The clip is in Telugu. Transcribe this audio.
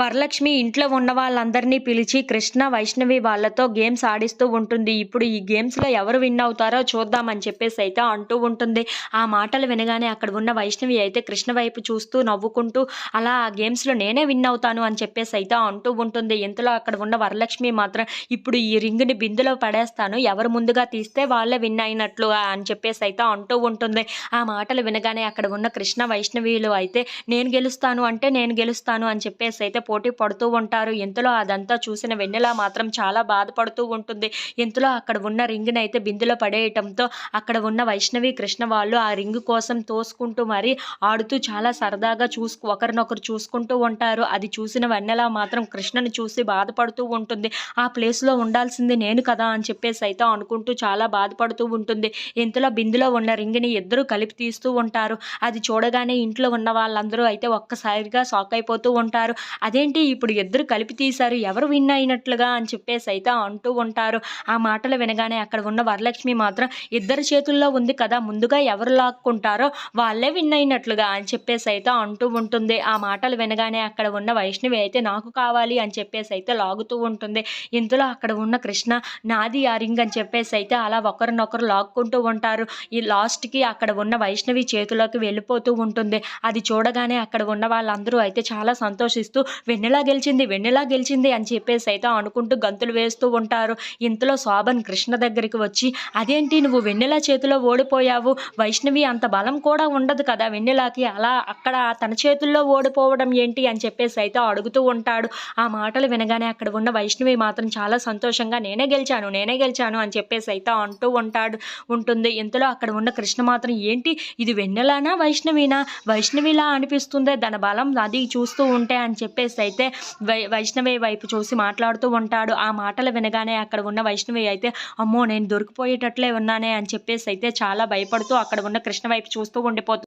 వరలక్ష్మి ఇంట్లో ఉన్న వాళ్ళందరినీ పిలిచి కృష్ణ వైష్ణవి వాళ్ళతో గేమ్స్ ఆడిస్తూ ఉంటుంది. ఇప్పుడు ఈ గేమ్స్లో ఎవరు విన్ అవుతారో చూద్దామని చెప్పేసి అయితే అంటూ ఉంటుంది. ఆ మాటలు వినగానే అక్కడ ఉన్న వైష్ణవి అయితే కృష్ణ వైపు చూస్తూ నవ్వుకుంటూ అలా ఆ గేమ్స్లో నేనే విన్ అవుతాను అని చెప్పేసి అయితే అంటూ ఉంటుంది. ఇంతలో అక్కడ ఉన్న వరలక్ష్మి మాత్రం ఇప్పుడు ఈ రింగ్ని బిందులో పడేస్తాను. ఎవరు ముందుగా తీస్తే వాళ్ళే విన్ అయినట్లు అని చెప్పేసి అయితే అంటూ ఉంటుంది. ఆ మాటలు వినగానే అక్కడ ఉన్న కృష్ణ వైష్ణవిలు అయితే నేను గెలుస్తాను అంటే నేను గెలుస్తాను అని చెప్పేసి అయితే పోటీ పడుతూ ఉంటారు. ఇంతలో అదంతా చూసిన వెన్నెల మాత్రం చాలా బాధపడుతూ ఉంటుంది. ఇంతలో అక్కడ ఉన్న రింగ్ని అయితే బిందులో పడేయటంతో అక్కడ ఉన్న వైష్ణవి కృష్ణ వాళ్ళు ఆ రింగ్ కోసం తోసుకుంటూ మరి ఆడుతూ చాలా సరదాగా చూసుకు ఒకరినొకరు చూసుకుంటూ ఉంటారు. అది చూసిన వెన్నెల మాత్రం కృష్ణని చూసి బాధపడుతూ ఉంటుంది. ఆ ప్లేస్లో ఉండాల్సింది నేను కదా అని చెప్పేసి అయితే అనుకుంటూ చాలా బాధపడుతూ ఉంటుంది. ఇంతలో బిందులో ఉన్న రింగ్ని ఇద్దరు కలిపి తీస్తూ ఉంటారు. అది చూడగానే ఇంట్లో ఉన్న వాళ్ళందరూ అయితే ఒక్కసారిగా షాక్ అయిపోతూ ఉంటారు. అదేంటి ఇప్పుడు ఇద్దరు కలిపి తీశారు ఎవరు విన్ అయినట్లుగా అని చెప్పేసి అయితే అంటూ ఉంటారు. ఆ మాటలు వినగానే అక్కడ ఉన్న వరలక్ష్మి మాత్రం ఇద్దరు చేతుల్లో ఉంది కదా ముందుగా ఎవరు లాక్కుంటారో వాళ్ళే విన్ అయినట్లుగా అని చెప్పేసి అయితే అంటూ ఉంటుంది. ఆ మాటలు వినగానే అక్కడ ఉన్న వైష్ణవి అయితే నాకు కావాలి అని చెప్పేసి అయితే లాగుతూ ఉంటుంది. ఇందులో అక్కడ ఉన్న కృష్ణ నాది ఆ రింగ్ అని చెప్పేసి అయితే అలా ఒకరినొకరు లాక్కుంటూ ఉంటారు. ఈ లాస్ట్కి అక్కడ ఉన్న వైష్ణవి చేతిలోకి వెళ్ళిపోతూ ఉంటుంది. అది చూడగానే అక్కడ ఉన్న వాళ్ళందరూ అయితే చాలా సంతోషిస్తూ వెన్నెలా గెలిచింది వెన్నెలా గెలిచింది అని చెప్పేసి అయితే అనుకుంటూ గంతులు వేస్తూ ఉంటారు. ఇంతలో శోభన్ కృష్ణ దగ్గరికి వచ్చి అదేంటి నువ్వు వెన్నెల చేతిలో ఓడిపోయావు? వైష్ణవి అంత బలం కూడా ఉండదు కదా వెన్నెలాకి? అలా అక్కడ తన చేతుల్లో ఓడిపోవడం ఏంటి? అని చెప్పేసి అయితే అడుగుతూ ఉంటాడు. ఆ మాటలు వినగానే అక్కడ ఉన్న వైష్ణవి మాత్రం చాలా సంతోషంగా నేనే గెలిచాను నేనే గెలిచాను అని చెప్పేసి అయితే అంటూ ఉంటాడు ఉంటుంది. ఇంతలో అక్కడ ఉన్న కృష్ణ మాత్రం ఏంటి? ఇది వెన్నెలానా వైష్ణవినా? వైష్ణవిలా అనిపిస్తుందే? దాని బలం అది చూస్తూ ఉంటే అని చెప్పేసి అయితే వై వైష్ణవి వైపు చూసి మాట్లాడుతూ ఉంటాడు. ఆ మాటలు వినగానే అక్కడ ఉన్న వైష్ణవి అయితే అమ్మో నేను దొరికిపోయేటట్లే ఉన్నానే అని చెప్పేసి అయితే చాలా భయపడుతూ అక్కడ ఉన్న కృష్ణ వైపు చూస్తూ ఉండిపోతుంది